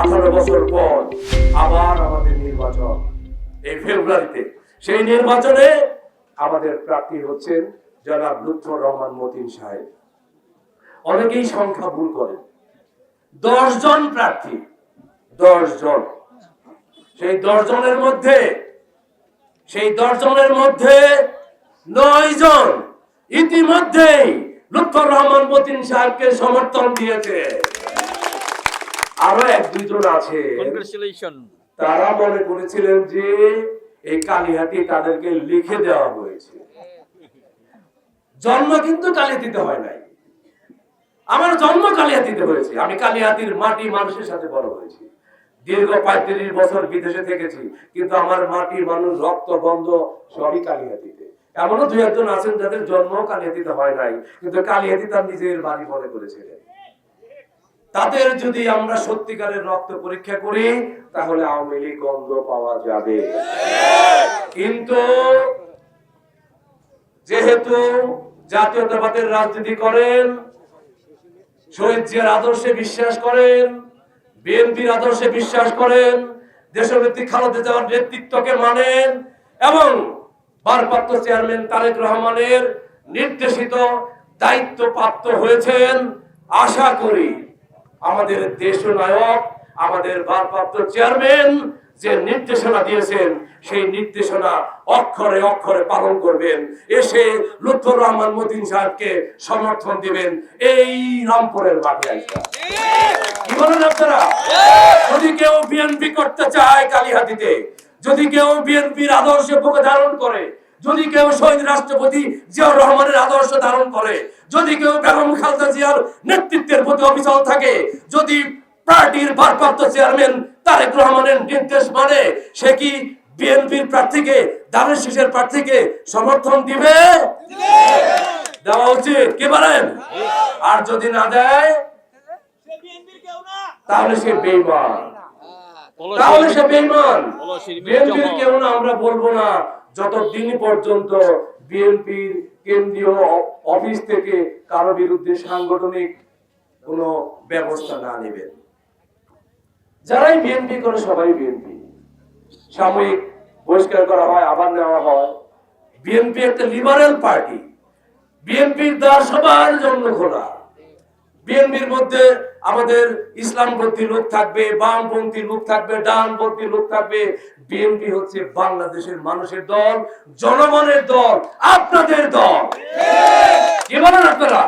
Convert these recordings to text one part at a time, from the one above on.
আঠারো বছর পর আবার আমাদের নির্বাচন। এই ফেব্রুয়ারিতে। সেই নির্বাচনে আমাদের প্রার্থী হচ্ছেন জনাব লুৎফর রহমান মতিন সাহেব। অনেকেই সংখ্যা ভুল করেন। দশ জন প্রার্থী। দশ জন। সেই দশ জনের মধ্যে, সেই দশ জনের মধ্যে নয় জন ইতিমধ্যেই লুৎফর রহমান মতিন সাহেবকে সমর্থন দিয়েছে। আরও এক দুইজন আছে। তারা মনে করেছিলেন যে এই কালিহাতি তাদেরকে লিখে দেওয়া হয়েছে। জন্ম কিন্তু কালিহাতিতে হয় নাই। আমার জন্ম কালিহাতিতে হয়েছে। আমি কালিহাতির মাটি মানুষের সাথে বড় হয়েছি। দীর্ঘ পঁয়ত্রিশ বছর বিদেশে থেকেছি কিন্তু আমার মাটি মানুষ রক্ত বন্ধ সবই কালিহাতিতে এমনও দুই একজন আছেন যাদের জন্ম কালিহাতিতে হয় নাই কিন্তু কালিহাতি তার নিজের বাড়ি মনে করেছিলেন। তাদের যদি আমরা সত্যিকারের রক্ত পরীক্ষা করি, তাহলে আওয়ামী লীগ গন্ধ পাওয়া যাবে। কিন্তু যেহেতু জাতীয়তাবাদের রাজনীতি করেন, শহীদ আদর্শে বিশ্বাস করেন, বিএনপির আদর্শে বিশ্বাস করেন, দেশনেত্রী খালেদা জিয়ার নেতৃত্বকে মানেন এবং ভারপ্রাপ্ত চেয়ারম্যান তারেক রহমানের নির্দেশিত দায়িত্বপ্রাপ্ত হয়েছেন, আশা করি আমাদের দেশ নায়ক আমাদের ভারপ্রাপ্ত চেয়ারম্যান যে নির্দেশনা দিয়েছেন, সেই নির্দেশনা অক্ষরে অক্ষরে পালন করবেন। এসে লুৎফর রহমান মতিন সাহেবকে সমর্থন দিবেন। এই রামপুরের মাঠে আইসা কি বলেন আপনারা? যদি কেউ বিএনপি করতে চায় কালীহাতিতে, যদি কেউ বিএনপির আদর্শে বুকে ধারণ করে যদি কেউ শহীদ রাষ্ট্রপতি জিয়াউর রহমানের আদর্শ ধারণ করে যদি কেউ বেগম খালেদা জিয়ার নেতৃত্বের প্রতি অবিচল থাকে যদি পার্টির ভারপ্রাপ্ত চেয়ারম্যান তারেক রহমানের নির্দেশ মানে সে কি বিএনপির প্রার্থীকে দানের শীষের প্রার্থীকে সমর্থন দিবে? দেওয়া উচিত। কি বলেন? আর যদি না দেয় তাহলে সে বেইমান তাহলে সে বেইমান বিএনপির কেউ না আমরা বলব না। যতদিন পর্যন্ত বিএনপির কেন্দ্রীয় অফিস থেকে কারও বিরুদ্ধে সাংগঠনিক কোনো ব্যবস্থা না নেবেন। যারাই বিএনপি করে সবাই বিএনপি। সাময়িক বহিষ্কার করা হয়, আবার নেওয়া হয়। বিএনপি একটা লিবারেল পার্টি। বিএনপির দ্বার সবার জন্য খোলা। বিএনপির মধ্যে আমাদের ইসলামপন্থী লোক থাকবে, বামপন্থী লোক থাকবে, ডানপন্থী লোক থাকবে বিএনপি হচ্ছে বাংলাদেশের মানুষের দল জনগণের দল আপনাদের দল। কি বলেন আপনারা?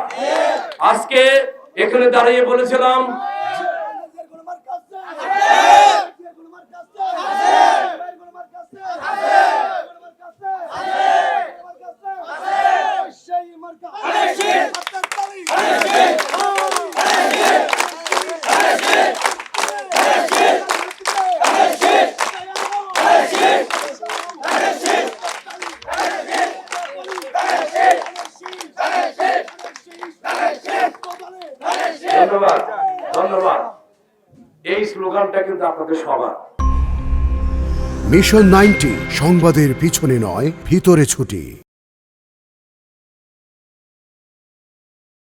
আজকে এখানে দাঁড়িয়ে বলেছিলাম ধন্যবাদ ধন্যবাদ। এই স্লোগানটা কিন্তু আপনাদের সবার। মিশন নাইনটি সংবাদের পিছনে নয় ভিতরে ছুটি।